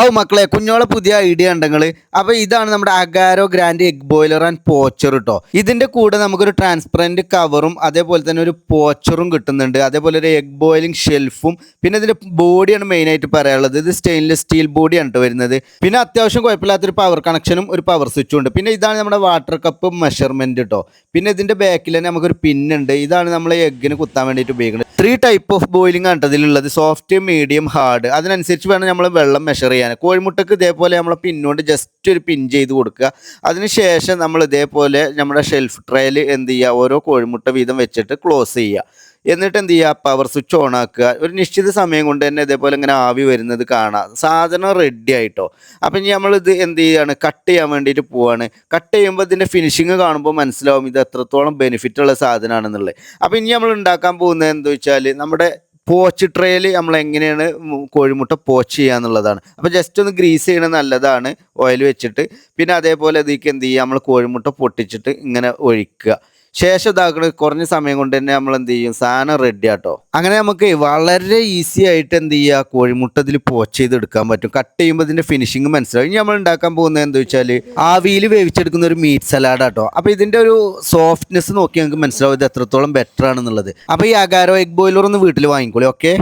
ഔ മക്കളെ കുഞ്ഞോളെ പുതിയ ഐഡിയ ഉണ്ടെങ്കിൽ അപ്പൊ ഇതാണ് നമ്മുടെ Agaro grand egg boiler and poacher കേട്ടോ ഇതിന്റെ കൂടെ നമുക്കൊരു ട്രാൻസ്പെറന്റ് കവറും അതേപോലെ തന്നെ ഒരു പോച്ചറും കിട്ടുന്നുണ്ട്. അതേപോലെ ഒരു എഗ് ബോയിലിംഗ് ഷെൽഫും പിന്നെ ഇതിന്റെ ബോഡിയാണ് മെയിൻ ആയിട്ട് പറയാനുള്ളത്. ഇത് സ്റ്റെയിൻലെസ് സ്റ്റീൽ ബോഡിയാണ് കേട്ടോ വരുന്നത്. പിന്നെ അത്യാവശ്യം കുഴപ്പമില്ലാത്തൊരു പവർ കണക്ഷനും ഒരു പവർ സ്വിച്ചും ഉണ്ട്. പിന്നെ ഇതാണ് നമ്മുടെ വാട്ടർ കപ്പ് മെഷർമെന്റ് കേട്ടോ പിന്നെ ഇതിന്റെ ബാക്കിൽ തന്നെ നമുക്കൊരു പിന്നുണ്ട് ഇതാണ് നമ്മൾ എഗ്ഗിന് കുത്താൻ വേണ്ടിയിട്ട് ഉപയോഗിക്കുന്നത്. ത്രീ ടൈപ്പ് ഓഫ് ബോയിലിംഗ് ആണ് ഇതിലുള്ളത്. സോഫ്റ്റ് മീഡിയം ഹാർഡ് അതിനനുസരിച്ച് വേണം നമ്മൾ വെള്ളം മെഷർ ചെയ്യാൻ. കോഴിമുട്ടക്ക് ഇതേപോലെ നമ്മൾ പിന്നോട്ട് ജസ്റ്റ് ഒരു പിൻ ചെയ്ത് കൊടുക്കുക. അതിനുശേഷം നമ്മൾ ഇതേപോലെ നമ്മുടെ ഷെൽഫ് ട്രയൽ എന്ത് ചെയ്യുക? ഓരോ കോഴിമുട്ട വീതം വെച്ചിട്ട് ക്ലോസ് ചെയ്യുക. എന്നിട്ട് എന്ത് ചെയ്യുക പവർ സ്വിച്ച് ഓൺ ആക്കുക. ഒരു നിശ്ചിത സമയം കൊണ്ട് തന്നെ ഇതേപോലെ ഇങ്ങനെ ആവി വരുന്നത് കാണാം. സാധനം റെഡി ആയിട്ടോ? അപ്പം ഇനി നമ്മളിത് എന്ത് ചെയ്യുകയാണ് കട്ട് ചെയ്യാൻ വേണ്ടിയിട്ട് പോവാണ്. കട്ട് ചെയ്യുമ്പോൾ ഇതിന്റെ ഫിനിഷിങ് കാണുമ്പോൾ മനസ്സിലാവും ഇത് എത്രത്തോളം ബെനിഫിറ്റ് ഉള്ള സാധനമാണെന്നുള്ളത് അപ്പം ഇനി നമ്മൾ ഉണ്ടാക്കാൻ പോകുന്നത് എന്താ വെച്ചാൽ നമ്മുടെ പോച്ച് ട്രേയിൽ നമ്മൾ എങ്ങനെയാണ് കോഴിമുട്ട പോച്ച് ചെയ്യുക എന്നുള്ളതാണ്. അപ്പോൾ ജസ്റ്റ് ഒന്ന് ഗ്രീസ് ചെയ്യണത് നല്ലതാണ്. ഓയിൽ വെച്ചിട്ട്. പിന്നെ അതേപോലെ ഇതിലേക്ക് എന്ത് ചെയ്യുക? നമ്മൾ കോഴിമുട്ട പൊട്ടിച്ചിട്ട് ഇങ്ങനെ ഒഴിക്കുക. ശേഷം ഇതാക്കണ കുറഞ്ഞ സമയം കൊണ്ട് തന്നെ നമ്മൾ എന്ത് ചെയ്യും? സാധനം റെഡി ആട്ടോ. അങ്ങനെ നമുക്ക് വളരെ ഈസി ആയിട്ട് എന്ത് ചെയ്യുക കോഴിമുട്ട ഇതിൽ പോച്ച് ചെയ്തെടുക്കാൻ പറ്റും. കട്ട് ചെയ്യുമ്പോൾ ഇതിന്റെ ഫിനിഷിങ് മനസ്സിലാവും. ഇനി നമ്മൾ ഉണ്ടാക്കാൻ പോകുന്നത് എന്താ വെച്ചാൽ ആവിയിൽ വേവിച്ചെടുക്കുന്ന ഒരു മീറ്റ് സലാഡ് ആട്ടോ. അപ്പോൾ ഇതിന്റെ ഒരു സോഫ്റ്റ്നെസ് നോക്കി നമുക്ക് മനസ്സിലാവും ഇത് എത്രത്തോളം ബെറ്റർ ആണെന്നുള്ളത്. അപ്പോൾ ഈ അഗാരോ എഗ് ബോയിലർ ഒന്ന് വീട്ടിൽ വാങ്ങിക്കോളൂ ഓക്കെ